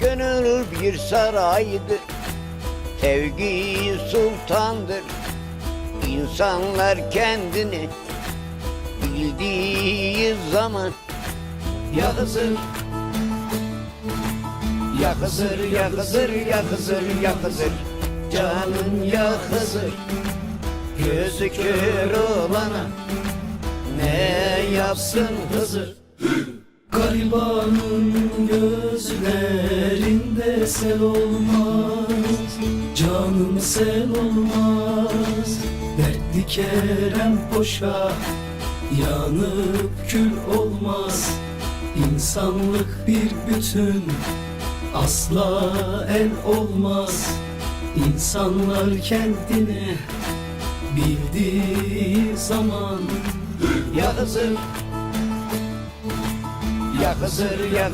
Gönül bir saraydır Sevgi sultandır. İnsanlar kendini Bildiği zaman Ya Hızır Ya Hızır, ya Hızır, ya Hızır, ya Hızır Canım ya Hızır Gözü olana Ne yapsın Hızır? Garibanın gözlerinde sel olmaz Canım sel olmaz. Dertli kerem boşa Yanıp kül olmaz. İnsanlık bir bütün Asla el olmaz. İnsanlar kendine Bildiği zaman Ya Hızır Ya ya